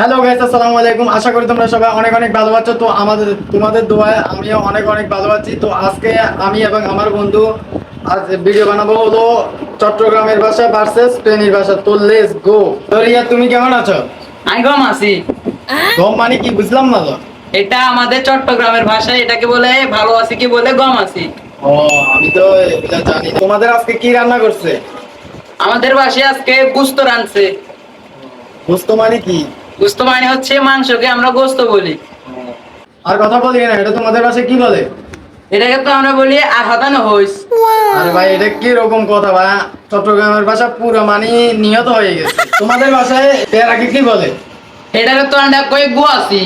Hello guys আসসালামু আলাইকুম। আশা করি তোমরা সবাই অনেক অনেক ভালো আছো। তো আমাদের তোমাদের দোয়ায় আমিও অনেক অনেক ভালো আছি। তো আজকে আমি এবং আমার বন্ধু আজ ভিডিও বানাবো হলো চট্টগ্রামের ভাষা ভার্সেস স্পেনের ভাষা। তো লেটস গো তো রিয়া তুমি কেমন আছো? আমি গম আছি। গম মানে কি বুঝলাম না তো? এটা আমাদের চট্টগ্রামের ভাষায় এটাকে বলে ভালো আছি কি বলে গম আছি। ও আমি তো এটা জানি। তোমাদের আজকে কি রান্না করছে? আমাদের ভাষায় আজকে গুস্ত রানছে গোস্ত মানে কি? গুস্ত মানে হচ্ছে মাংসকে আমরা গোস্ত বলি। আর কথা বলি না এটা তোমাদের ভাষায় কি বলে? এটাকে তো আমরা বলি আর হতানো হইস। আরে ভাই এটা কি রকম কথা ভাই? চট্টগ্রামের ভাষা পুরো মানে নিহত হয়ে গেছে। তোমাদের ভাষায় এর আগে কি বলে? এটাকে তো আমরা কই গুয়াছি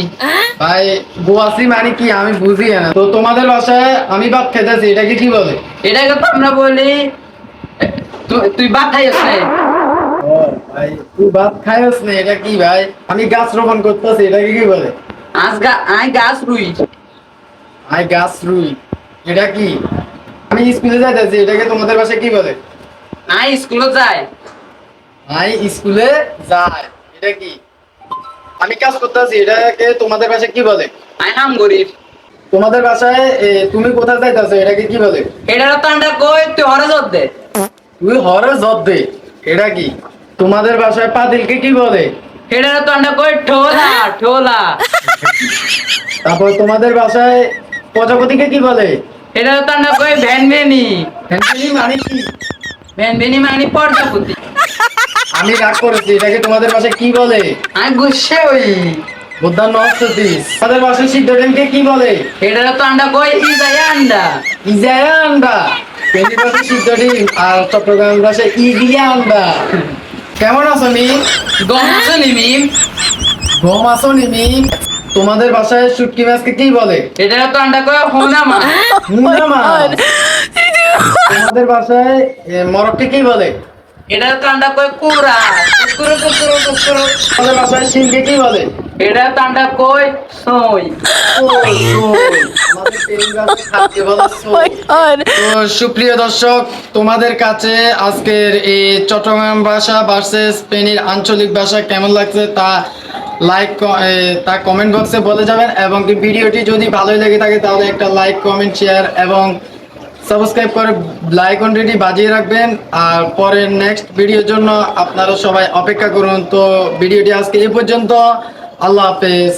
ভাই গোয়াসি মানে কি আমি বুঝি না। তো তোমাদের ভাষায় আমি ভাত খেতেছি এটাকে কি বলে? এটাকে তো আমরা বলি তুই ভাত ও ভাই তুই ভাত খাইস না এটা কি ভাই? আমি গাছ রোপণ করতেছি এটাকে কি বলে? আজ গা আই গাছ রুই। আই গাছ রুই এটা কি? আমি স্কুলে যাইতেছি এটাকে তোমাদের ভাষায় কি বলে? আই স্কুলে যাই আই স্কুলে যাই এটা কি? আমি কাজ করতেছি এটাকে তোমাদের ভাষায় কি বলে? আই হাম গরিব। তোমাদের ভাষায় তুমি কোথায় যাইতেছো এটাকে কি বলে? এটাকে তো আমরা কই? তুই হরে জোর দে। তুই হরে জব দে এটা কি? তোমাদের ভাষায় পাতিলকে কি বলে? এটাকে তো আমরা কই ঠোলা ঠোলা। তারপর তোমাদের ভাষায় প্রজাপতিকে কি বলে? এটাকে তো আমরা কই ভ্যান ভ্যানি হ্যান্ডেলি মানে কি? ভ্যান ভ্যানি মানে পর্যাপতি আমি রাগ করেছি এটাকে তোমাদের বাসায় কি বলে? আমি গুসে ওই বুদ্ধার নস্তিস তোমাদের ভাষায় সিদ্ধটেনকে কি বলে? এটাকে তো আমরা কই ইজাই আন্ডা। ইজায়া আন্ডা। পেন্টি ভাষায় সিদ্ধটিন আর চট্টগ্রাম ভাষায় ইদিয়া আন্ডা। কেমন আছো মিম গম আছো নি মিম গম আছো নি মিম তোমাদের বাসায় শুটকি মাছকে কি বলে? এটা তো আন্ডা কয় হোনা মা হোনা মাছ। তোমাদের বাসায় মরককে কি বলে? এটাকে তো আমরা কই কুরা কুকুরু কুকুরু। কুকুরু তোমাদের ভাষায় শিলকে কি বলে? এটাকে তো কই সই। আমাদের সুপ্রিয় দর্শক তোমাদের কাছে আজকের এই চট্টগ্রাম ভাষা ভার্সেস স্পেনের আঞ্চলিক ভাষা কেমন লাগছে তা লাইক তা কমেন্ট বক্সে বলে যাবেন এবং ভিডিওটি যদি ভালোই লেগে থাকে তাহলে একটা লাইক কমেন্ট শেয়ার এবং সাবস্ক্রাইব করে লাইক অনরেডি বাজিয়ে রাখবেন। আর পরে নেক্সট ভিডিওর জন্য আপনারা সবাই অপেক্ষা করুন। তো ভিডিওটি আজকে এ পর্যন্ত। আল্লাহ হাফেজ।